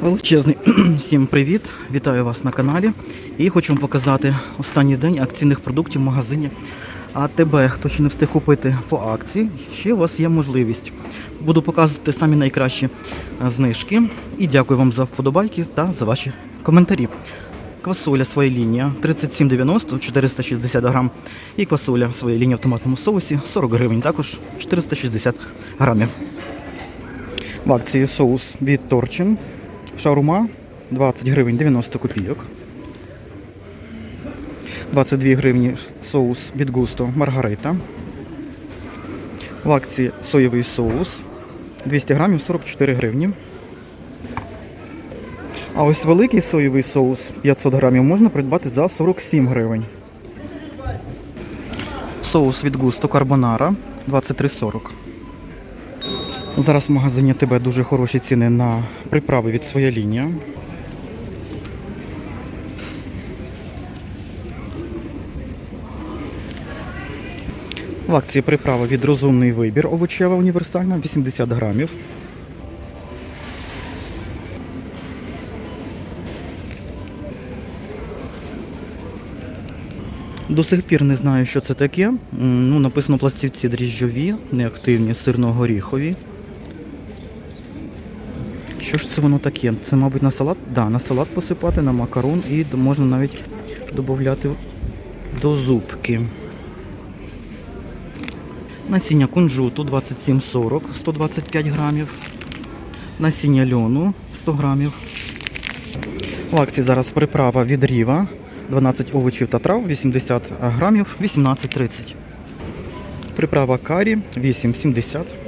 Величезний всім привіт! Вітаю вас на каналі. І хочу вам показати останній день акційних продуктів в магазині АТБ. Хто ще не встиг купити по акції, ще у вас є можливість. Буду показувати самі найкращі е, знижки. І дякую вам за вподобайки та за ваші коментарі. Квасоля своя лінія 37,90 460 грам. І квасоля своя лінія в томатному соусі 40 гривень, також 460 грамів. В акції соус від Торчин. Шаурма 20 гривень 90 копійок. 22 гривні соус від густо Маргарита. В акції соєвий соус 200 грамів 44 гривні. А ось великий соєвий соус 500 грамів можна придбати за 47 гривень. Соус від густо карбонара 23,40. Зараз в магазині ТБ дуже хороші ціни на приправи від своя лінія. В акції приправа від розумний вибір овочева універсальна 80 грамів. До сих пір не знаю, що це таке. Ну, написано пластівці дріжджові, неактивні, сирно-горіхові. Що ж це воно таке? Це, мабуть, на салат? Да, на салат посипати, на макарон і можна навіть додати до зубки. Насіння кунжуту 27,40, 125 грамів. Насіння льону 100 грамів. В акції зараз приправа від Ріва. 12 овочів та трав, 80 грамів, 18,30. Приправа карі 8,70.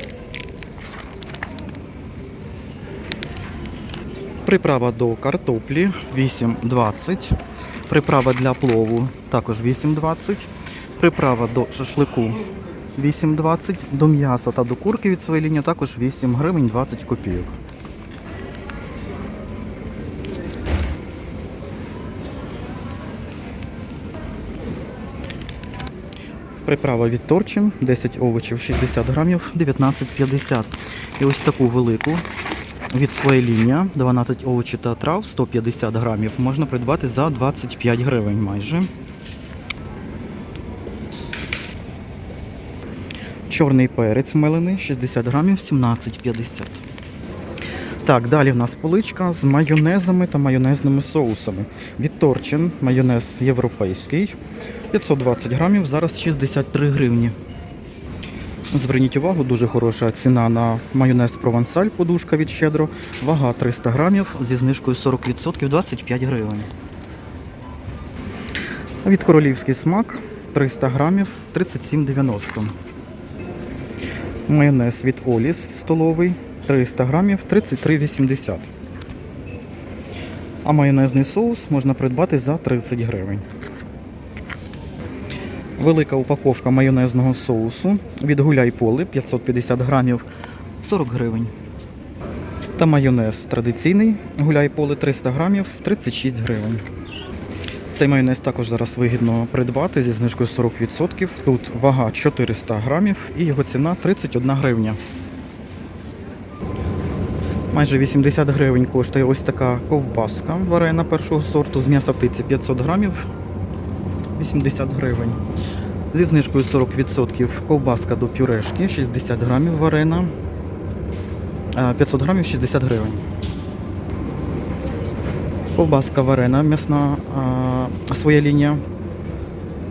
Приправа до картоплі 8,20. Приправа для плову також 8,20. Приправа до шашлику 8,20. До м'яса та до курки від своєї лінії також 8 гривень 20 копійок. Приправа від Торчин, 10 овочів, 60 грамів, 19,50. І ось таку велику від своєї лінія, 12 овочів та трав, 150 грамів, можна придбати за 25 гривень майже. Чорний перець мелений, 60 грамів, 17,50. Так, далі в нас поличка з майонезами та майонезними соусами. Від Торчин майонез європейський. 520 грамів, зараз 63 гривні. Зверніть увагу, дуже хороша ціна на майонез провансаль, подушка від щедро. Вага 300 грамів зі знижкою 40% 25 гривень. Від королівський смак 300 грамів 37,90. Майонез від Оліс столовий 300 грамів 33,80. А майонезний соус можна придбати за 30 гривень. Велика упаковка майонезного соусу від Гуляй Поли 550 грамів 40 гривень. Та майонез традиційний Гуляй Поли 300 грамів 36 гривень. Цей майонез також зараз вигідно придбати зі знижкою 40%. Тут вага 400 грамів і його ціна 31 гривня. Майже 80 гривень коштує ось така ковбаска варена першого сорту з м'яса птиці 500 грамів 80 гривень. Зі знижкою 40% ковбаска до пюрешки 60 грамів варена. 500 грамів 60 гривень. Ковбаска варена, м'ясна своя лінія.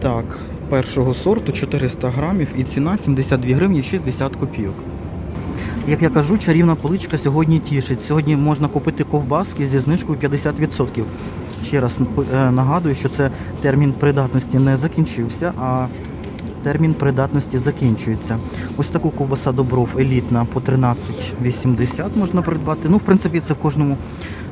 Так, першого сорту 400 грамів і ціна 72 гривні 60 копійок. Як я кажу, чарівна поличка сьогодні тішить. Сьогодні можна купити ковбаски зі знижкою 50%. Ще раз е, нагадую, що це термін придатності не закінчився, а термін придатності закінчується. Ось таку ковбаса добров елітна по 13,80 можна придбати. Ну, в принципі, це в кожному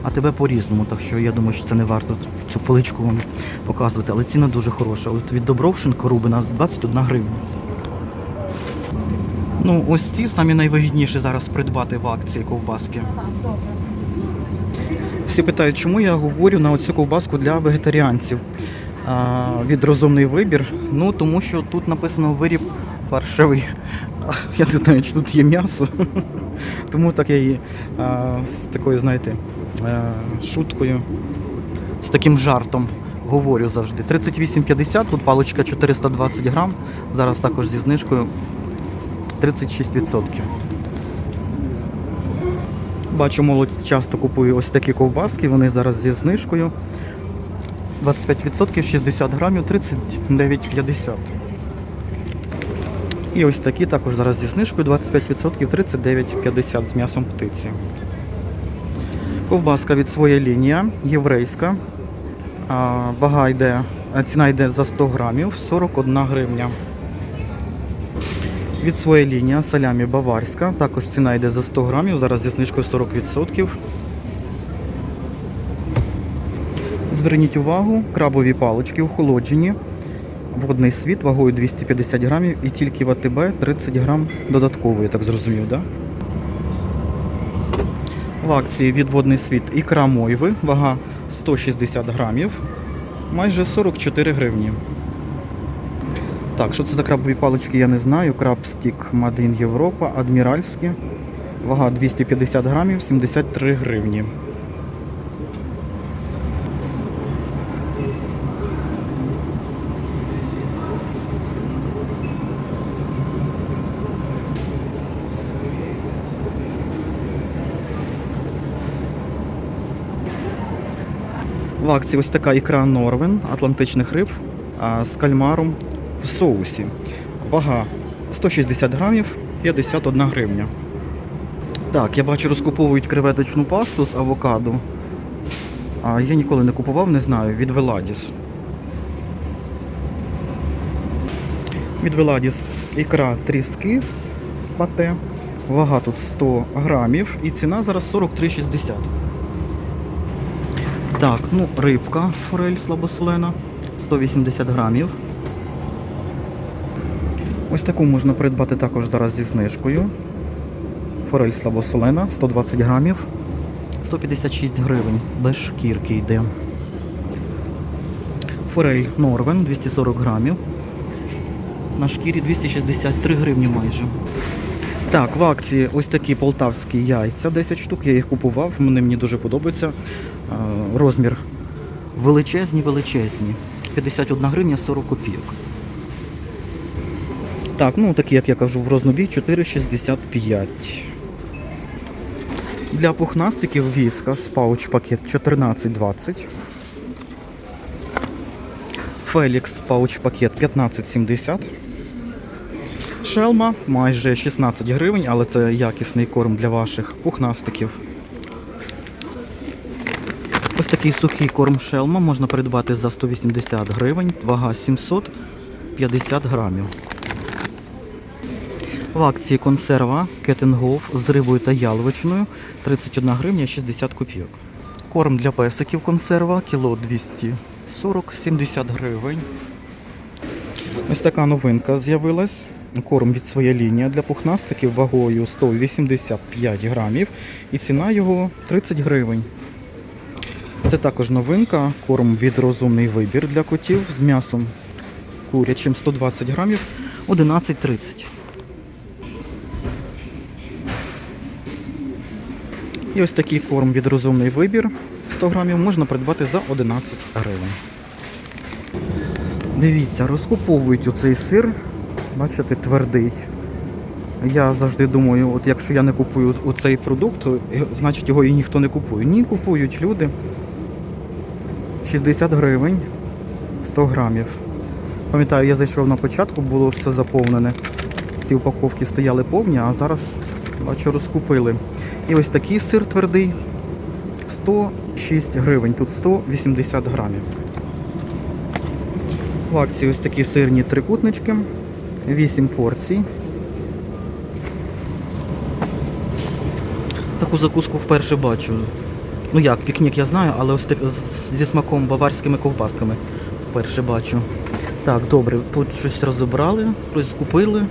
а тебе по-різному. Так що я думаю, що це не варто цю поличку вам показувати. Але ціна дуже хороша. От від Добровшенко Рубина 21 гривня. Ну, ось ці самі найвигідніші зараз придбати в акції ковбаски. Всі питають, чому я говорю на оцю ковбаску для вегетаріанців а, від розумний вибір. Ну, тому що тут написано виріб фаршевий. Я не знаю, чи тут є м'ясо. Тому так я її а, з такою, знаєте, е, шуткою, з таким жартом говорю завжди. 38,50, тут паличка 420 грам, зараз також зі знижкою 36%. Бачу, молодь часто купує ось такі ковбаски, вони зараз зі знижкою. 25% 60 грамів 39,50. І ось такі також зараз зі знижкою 25% 39,50 з м'ясом птиці. Ковбаска від своя лінія, єврейська. Вага йде, ціна йде за 100 грамів 41 гривня. Від своя лінія салямі баварська. Також ціна йде за 100 грамів, зараз зі знижкою 40%. Зверніть увагу, крабові палички охолоджені. Водний світ вагою 250 грамів і тільки в АТБ 30 грам додатково, я так зрозумів, да? В акції від водний світ ікра мойви, вага 160 грамів, майже 44 гривні. Так, що це за крабові палички, я не знаю. Краб стік Made Європа, адміральські. Вага 250 грамів, 73 гривні. В акції ось така ікра Норвен атлантичних риб з кальмаром в соусі. Вага 160 грамів, 51 гривня. Так, я бачу, розкуповують креветочну пасту з авокадо. А я ніколи не купував, не знаю, від Веладіс. Від Веладіс ікра тріски пате. Вага тут 100 грамів і ціна зараз 43,60. Так, ну, рибка форель слабосолена 180 грамів. Ось таку можна придбати також зараз зі знижкою. Форель слабосолена 120 грамів, 156 гривень, без шкірки йде. Форель Норвен 240 грамів. На шкірі 263 гривні майже. Так, в акції ось такі полтавські яйця, 10 штук, я їх купував, вони мені дуже подобаються. Розмір величезні, величезні. 51 гривня 40 копійок. Так, ну такі, як я кажу, в рознобій 4,65. Для пухнастиків віска пауч пакет 14,20. Фелікс пауч пакет 15,70. Шелма майже 16 гривень, але це якісний корм для ваших пухнастиків. Ось такий сухий корм шелма можна придбати за 180 гривень, вага 750 грамів. В акції консерва Кетенгоф з рибою та яловичиною 31 гривня 60 копійок. Корм для песиків консерва кіло 240-70 гривень. Ось така новинка з'явилась. Корм від своя лінія для пухнастиків вагою 185 грамів і ціна його 30 гривень. Це також новинка, корм від розумний вибір для котів з м'ясом курячим 120 грамів 11,30. І ось такий корм від розумний вибір 100 грамів можна придбати за 11 гривень. Дивіться, розкуповують оцей сир, бачите, твердий. Я завжди думаю, от якщо я не купую оцей продукт, значить його і ніхто не купує. Ні, купують люди. 60 гривень 100 грамів. Пам'ятаю, я зайшов на початку, було все заповнене. Ці упаковки стояли повні, а зараз, бачу, розкупили. І ось такий сир твердий 106 гривень, тут 180 грамів. В акції ось такі сирні трикутнички, 8 порцій. Таку закуску вперше бачу. Ну як, пікнік я знаю, але ось так зі смаком баварськими ковбасками вперше бачу. Так, добре, тут щось розібрали, щось купили.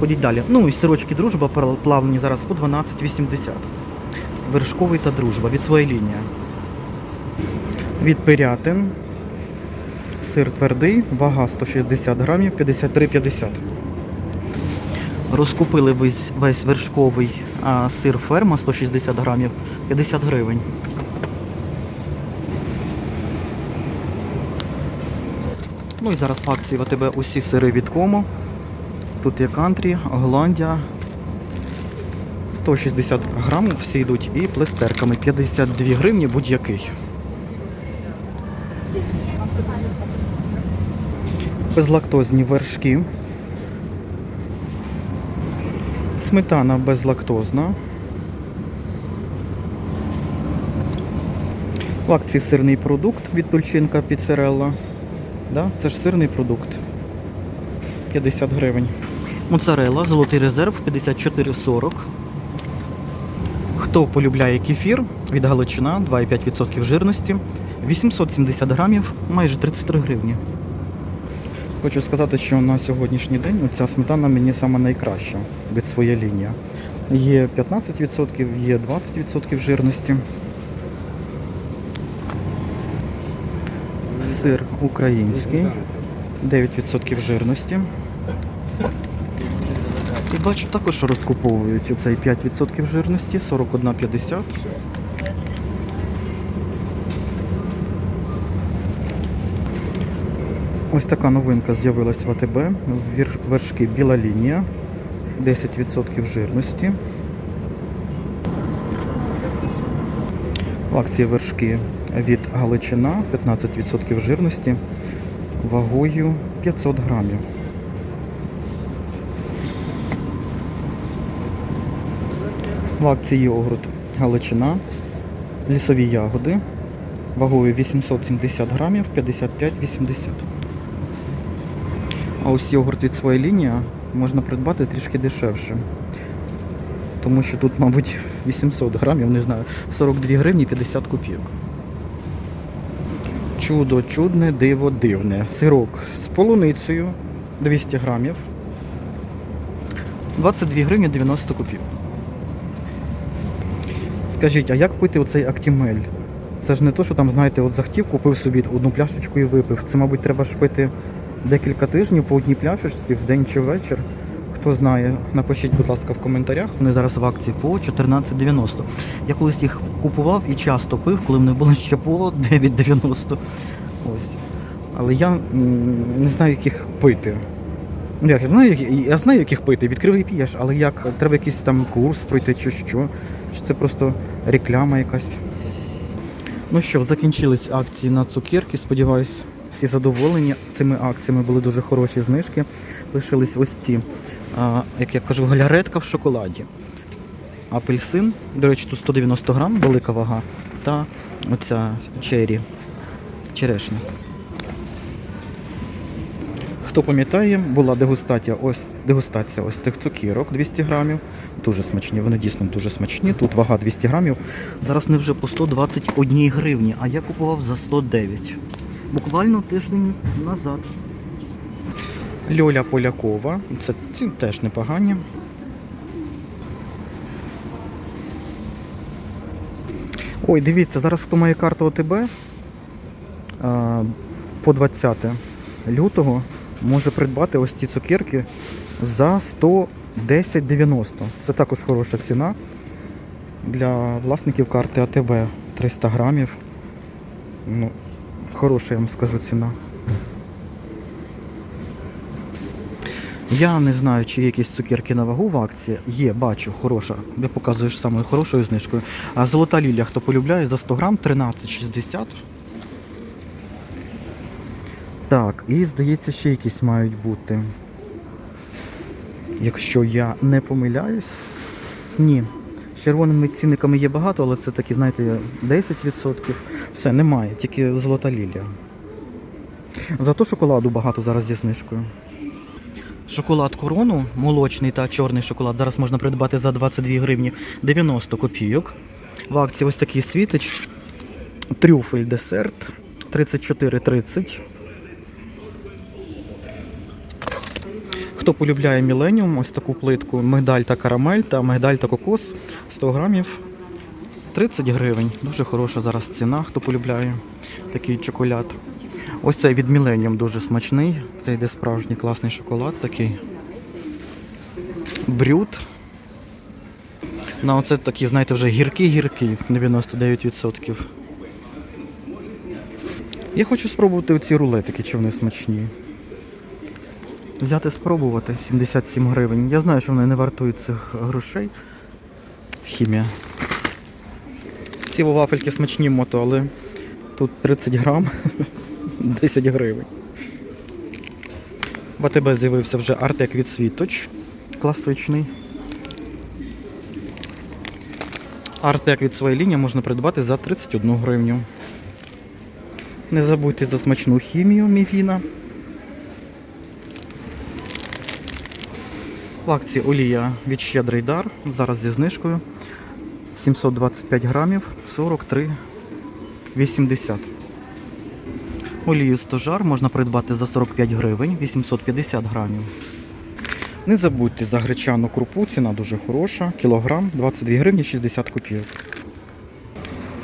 Ходіть далі. Ну і сирочки дружба пла- плавлені зараз по 12,80. Вершковий та дружба від своєї лінії. Від пирятин. Сир твердий, вага 160 грамів, 53,50. Розкупили весь, весь вершковий а, сир ферма 160 грамів 50 гривень. Ну і зараз акції в АТБ усі сири від кому. Тут є кантрі, Голландія. 160 грамів всі йдуть і плестерками 52 гривні будь-який. Безлактозні вершки. Сметана безлактозна. В акції сирний продукт від Тульчинка Піцерелла. Да? Це ж сирний продукт. 50 гривень. Моцарелла, золотий резерв 54,40. Хто полюбляє кефір від Галичина 2,5% жирності. 870 грамів, майже 33 гривні. Хочу сказати, що на сьогоднішній день ця сметана мені саме найкраща від своєї лінії. Є 15%, є 20% жирності. Сир український, 9% жирності. І бачу також розкуповують оцей 5% жирності, 41,50. Ось така новинка з'явилась в АТБ. Вершки біла лінія, 10% жирності. Акції вершки від Галичина 15% жирності вагою 500 грамів. В акції йогурт Галичина, лісові ягоди вагою 870 грамів 55,80. А ось йогурт від своєї лінії можна придбати трішки дешевше. Тому що тут, мабуть, 800 грамів, не знаю, 42 гривні 50 копійок. Чудо, чудне, диво, дивне. Сирок з полуницею 200 грамів. 22 гривні 90 копійок. Скажіть, а як пити оцей актімель? Це ж не то, що там, знаєте, от захотів, купив собі одну пляшечку і випив. Це, мабуть, треба ж пити декілька тижнів по одній пляшечці, в день чи ввечір. Хто знає, напишіть, будь ласка, в коментарях. Вони зараз в акції по 14,90. Я колись їх купував і часто пив, коли в них було ще по 9,90. Ось. Але я не знаю, як їх пити. Ну, як, я знаю, я знаю, як їх пити, відкрив і п'єш, але як треба якийсь там курс пройти чи що. Чи це просто реклама якась. Ну що, закінчились акції на цукерки. Сподіваюсь, всі задоволені цими акціями були дуже хороші знижки. Лишились ось ці, а, як я кажу, галяретка в шоколаді. Апельсин, до речі, тут 190 грам, велика вага. Та оця чері, черешня. Хто пам'ятає, була дегустація ось, дегустація ось цих цукірок 200 грамів. Дуже смачні, вони дійсно дуже смачні. Тут вага 200 грамів. Зараз не вже по 121 гривні, а я купував за 109. Буквально тиждень назад. Льоля Полякова. Це ці теж непогані. Ой, дивіться, зараз хто має карту ОТБ по 20 лютого може придбати ось ці цукерки за 110,90. Це також хороша ціна для власників карти АТБ 300 грамів. Ну, хороша, я вам скажу ціна. Я не знаю, чи є якісь цукерки на вагу в акції. Є, бачу, хороша. Я показую самою хорошою знижкою. А золота лілія, хто полюбляє, за 100 грам 13,60. Так, і здається, ще якісь мають бути. Якщо я не помиляюсь. Ні. З червоними цінниками є багато, але це такі, знаєте, 10%. Все, немає, тільки золота лілія. Зато шоколаду багато зараз зі знижкою. Шоколад корону, молочний та чорний шоколад зараз можна придбати за 22 гривні 90 копійок. В акції ось такий світич. Трюфель десерт 34,30. Хто полюбляє Міленіум, ось таку плитку, мигдаль та карамель та мигдаль та кокос 100 грамів 30 гривень. Дуже хороша зараз ціна, хто полюбляє такий чоколад. Ось цей від Millennium дуже смачний. Це йде справжній класний шоколад такий. Брют. На оце такі, знаєте, вже гіркі-гіркі, 99%. Я хочу спробувати оці рулетики, чи вони смачні. Взяти спробувати 77 гривень. Я знаю, що вони не вартують цих грошей. Хімія. Ці вафельки смачні мото, але тут 30 грам 10 гривень. В АТБ з'явився вже Артек від Світоч. Класичний. Артек від своєї лінії можна придбати за 31 гривню. Не забудьте за смачну хімію Міфіна. В акції олія від Щедрий дар. Зараз зі знижкою. 725 грамів 43,80. Олію стожар можна придбати за 45 гривень 850 грамів. Не забудьте за гречану крупу, ціна дуже хороша. Кілограм 22 гривні 60 копійок.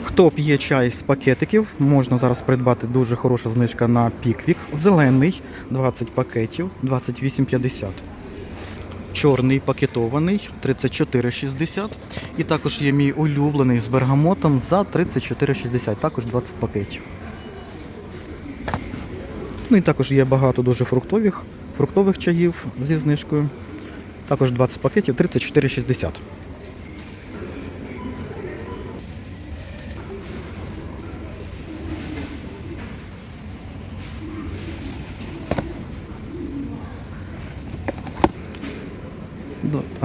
Хто п'є чай з пакетиків, можна зараз придбати дуже хороша знижка на піквік. Зелений 20 пакетів 28,50. Чорний пакетований 34,60. І також є мій улюблений з бергамотом за 34,60, також 20 пакетів. Ну і також є багато дуже фруктових, фруктових чаїв зі знижкою. Також 20 пакетів 34,60.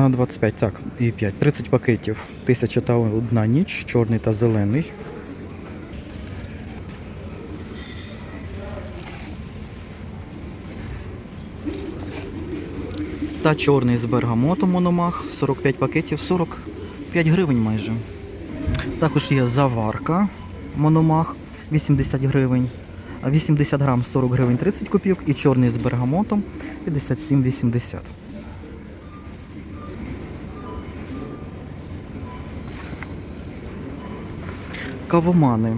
25, так, і 5. 30 пакетів. Тисяча та одна ніч, чорний та зелений. Та чорний з бергамотом мономах. 45 пакетів, 45 гривень майже. Також є заварка мономах 80 гривень. 80 грам 40 гривень 30 копійок і чорний з бергамотом 57,80. Кавомани.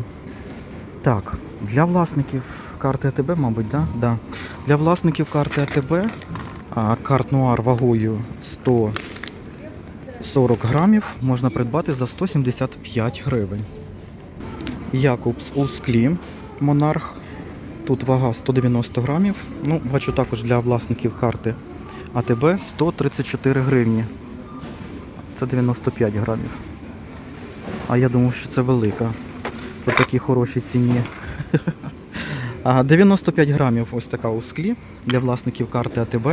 Так, для власників карти АТБ, мабуть, да? Да. Для власників карти АТБ карт Нуар вагою 140 грамів можна придбати за 175 гривень. Якобс у склі Монарх. Тут вага 190 грамів. Ну, бачу також для власників карти АТБ 134 гривні. Це 95 грамів. А я думав, що це велика. По такій хорошій ціні. 95 грамів ось така у склі для власників карти АТБ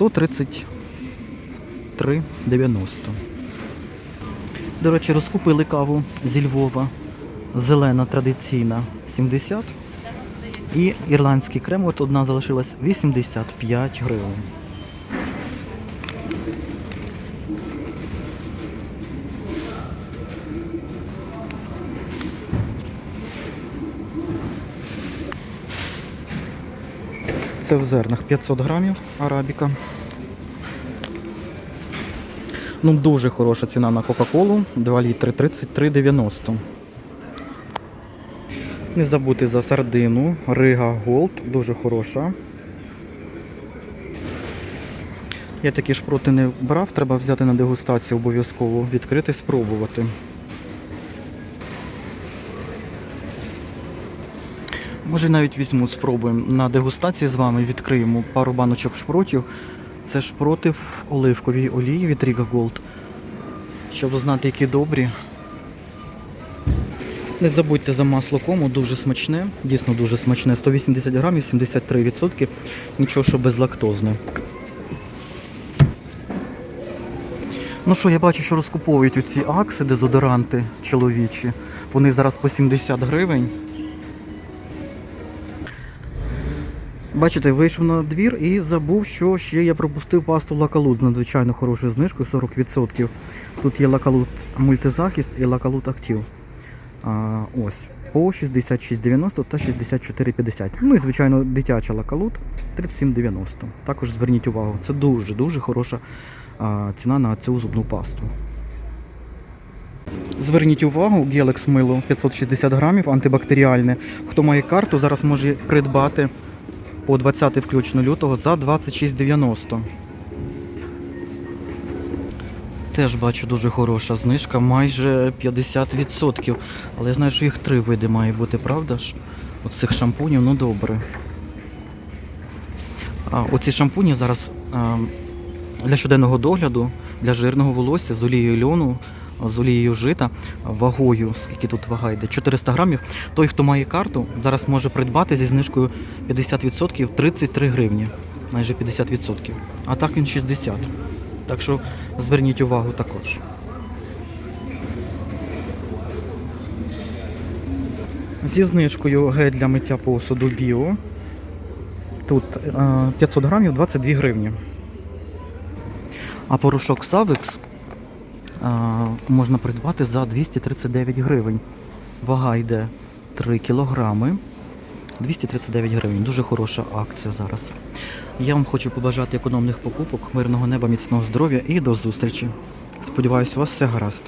133,90. До речі, розкупили каву зі Львова. Зелена традиційна 70. І ірландський крем, от одна залишилась 85 гривень. Це в зернах 500 грамів арабіка. Ну, дуже хороша ціна на Кока-Колу. 2 літри 33,90. Не забудьте за сардину. Рига Голд. Дуже хороша. Я такі шпроти не брав, треба взяти на дегустацію обов'язково, відкрити, спробувати. Може навіть візьму, спробуємо. На дегустації з вами відкриємо пару баночок шпротів. Це шпроти в оливковій олії від Riga Gold. Щоб знати, які добрі. Не забудьте за масло кому, дуже смачне, дійсно дуже смачне. 180 грамів, 73%. Нічого, що безлактозне. Ну що, я бачу, що розкуповують оці акси, дезодоранти чоловічі. Вони зараз по 70 гривень. Бачите, вийшов на двір і забув, що ще я пропустив пасту лакалут з надзвичайно хорошою знижкою 40%. Тут є лакалут мультизахист і лакалут актив. А, ось. По 66,90 та 64,50. Ну і звичайно дитяча лакалут 37,90. Також зверніть увагу, це дуже-дуже хороша а, ціна на цю зубну пасту. Зверніть увагу, Gelex мило 560 грамів, антибактеріальне. Хто має карту, зараз може придбати по 20 включно лютого за 26,90. Теж бачу дуже хороша знижка, майже 50%. Але я знаю, що їх три види має бути, правда ж? Оцих шампунів, ну добре. А, оці шампуні зараз а, для щоденного догляду, для жирного волосся з олією льону, з олією жита, вагою, скільки тут вага йде, 400 грамів. Той, хто має карту, зараз може придбати зі знижкою 50% 33 гривні. Майже 50%. А так він 60. Так що зверніть увагу також. Зі знижкою гель для миття посуду Біо. Тут е, 500 грамів 22 гривні. А порошок е, можна придбати за 239 гривень. Вага йде 3 кілограми. 239 гривень. Дуже хороша акція зараз. Я вам хочу побажати економних покупок, мирного неба, міцного здоров'я і до зустрічі. Сподіваюсь, у вас все гаразд.